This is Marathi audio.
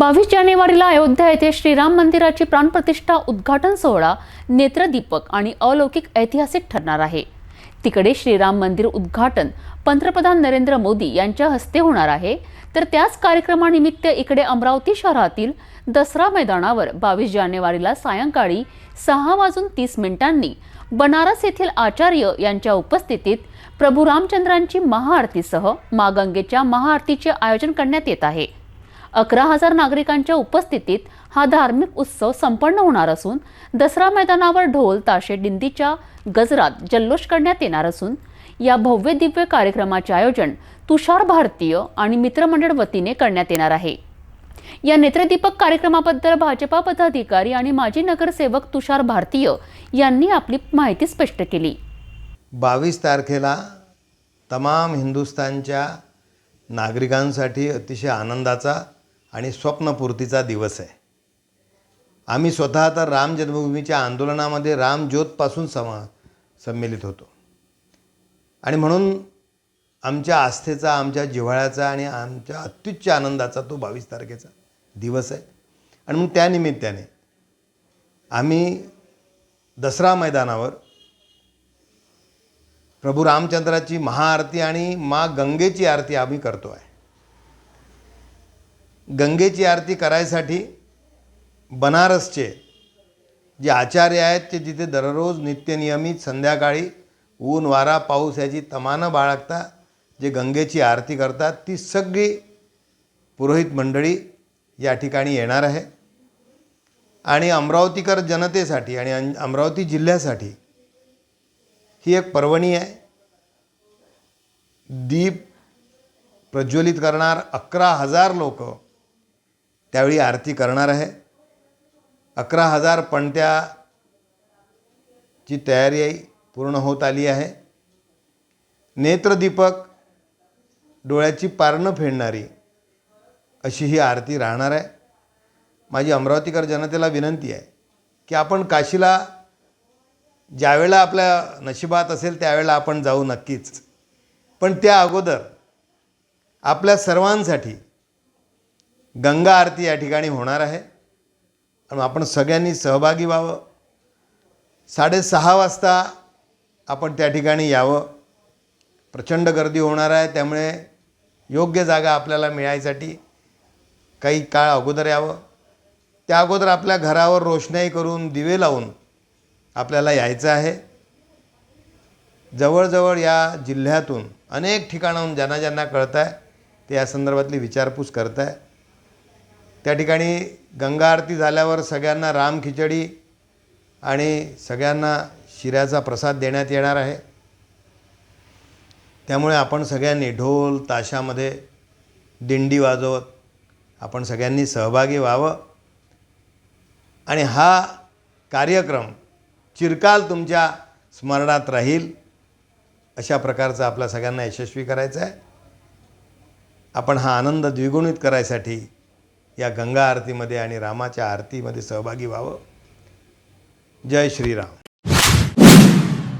बावीस जानेवारीला अयोध्या येथे श्रीराम मंदिराची प्राणप्रतिष्ठा उद्घाटन सोहळा नेत्रदीपक आणि अलौकिक ऐतिहासिक ठरणार आहे. तिकडे श्रीराम मंदिर उद्घाटन पंतप्रधान नरेंद्र मोदी यांच्या हस्ते होणार आहे. तर त्याच कार्यक्रमानिमित्त इकडे अमरावती शहरातील दसरा मैदानावर बावीस जानेवारीला सायंकाळी सहा वाजून तीस मिनिटांनी बनारस येथील आचार्य यांच्या उपस्थितीत प्रभू रामचंद्रांची महाआरतीसह मागंगेच्या महाआरतीचे आयोजन करण्यात येत आहे. अकरा हजार नागरिकांच्या उपस्थितीत हा धार्मिक उत्सव संपन्न होणार असून दसरा मैदानावर ढोल ताशे दिंडीच्या गजरात जल्लोष करण्यात येणार असून या भव्य दिव्य कार्यक्रमाचे आयोजन तुषार भारतीय आणि मित्रमंडळ वतीने करण्यात येणार आहे. या नेत्रदीपक कार्यक्रमाबद्दल भाजपा पदाधिकारी आणि माजी नगरसेवक तुषार भारतीय यांनी आपली माहिती स्पष्ट केली. बावीस तारखेला तमाम हिंदुस्थानच्या नागरिकांसाठी अतिशय आनंदाचा आणि स्वप्नपूर्तीचा दिवस आहे. आम्ही स्वतः तर राम जन्मभूमीच्या आंदोलनामध्ये रामज्योतपासून समा संमेलित होतो. आणि म्हणून आमच्या आस्थेचा आमच्या जिव्हाळ्याचा आणि आमच्या अत्युच्च आनंदाचा तो बावीस तारखेचा दिवस आहे. आणि मग त्यानिमित्ताने आम्ही दसरा मैदानावर प्रभू रामचंद्राची महाआरती आणि मा गंगेची आरती आम्ही करतो आहे गंगेची आरती करायसाठी बनारसचे जे आचार्य आहेत ते तिथे दररोज नित्यनियमित संध्याकाळी ऊन वारा पाऊस याची तमानं बाळगता जे गंगेची आरती करतात ती सगळी पुरोहित मंडळी या ठिकाणी येणार आहे. आणि अमरावतीकर जनतेसाठी आणि अमरावती जिल्ह्यासाठी ही एक पर्वणी आहे. दीप प्रज्वलित करणार अकरा हजार लोक. त्यावेळी आरती करणार आहे. अकरा हजार पणत्याची तयारी पूर्ण होत आली आहे. नेत्रदीपक डोळ्याची पारणं फेडणारी अशी ही आरती राहणार आहे. माझी अमरावतीकर जनतेला विनंती आहे की आपण काशीला ज्यावेळेला आपल्या नशिबात असेल त्यावेळेला आपण जाऊ नक्कीच. पण त्या अगोदर आपल्या सर्वांसाठी गंगा आरती या ठिकाणी होणार आहे. आणि आपण सगळ्यांनी सहभागी व्हावं. साडेसहा वाजता आपण त्या ठिकाणी यावं. प्रचंड गर्दी होणार आहे. त्यामुळे योग्य जागा आपल्याला मिळायसाठी काही काळ अगोदर यावं. त्या अगोदर आपल्या घरावर रोषणाई करून दिवे लावून आपल्याला यायचं आहे. जवळजवळ या जिल्ह्यातून अनेक ठिकाणाहून ज्यांना ज्यांना कळत आहे ते या संदर्भातली विचारपूस करत आहे त्या ठिकाणी गंगा आरती झाल्यावर सगळ्यांना राम खिचडी आणि सगळ्यांना शिऱ्याचा प्रसाद देण्यात येणार आहे. त्यामुळे आपण सगळ्यांनी ढोल ताशामध्ये दिंडी वाजवत आपण सगळ्यांनी सहभागी व्हावं. आणि हा कार्यक्रम चिरकाल तुमच्या स्मरणात राहील अशा प्रकारचा आपल्या सगळ्यांना यशस्वी करायचं आहे. आपण हा आनंद द्विगुणित करायसाठी या गंगा आरतीमध्ये आणि रामाच्या आरतीमध्ये सहभागी व्हावं. जय श्रीराम.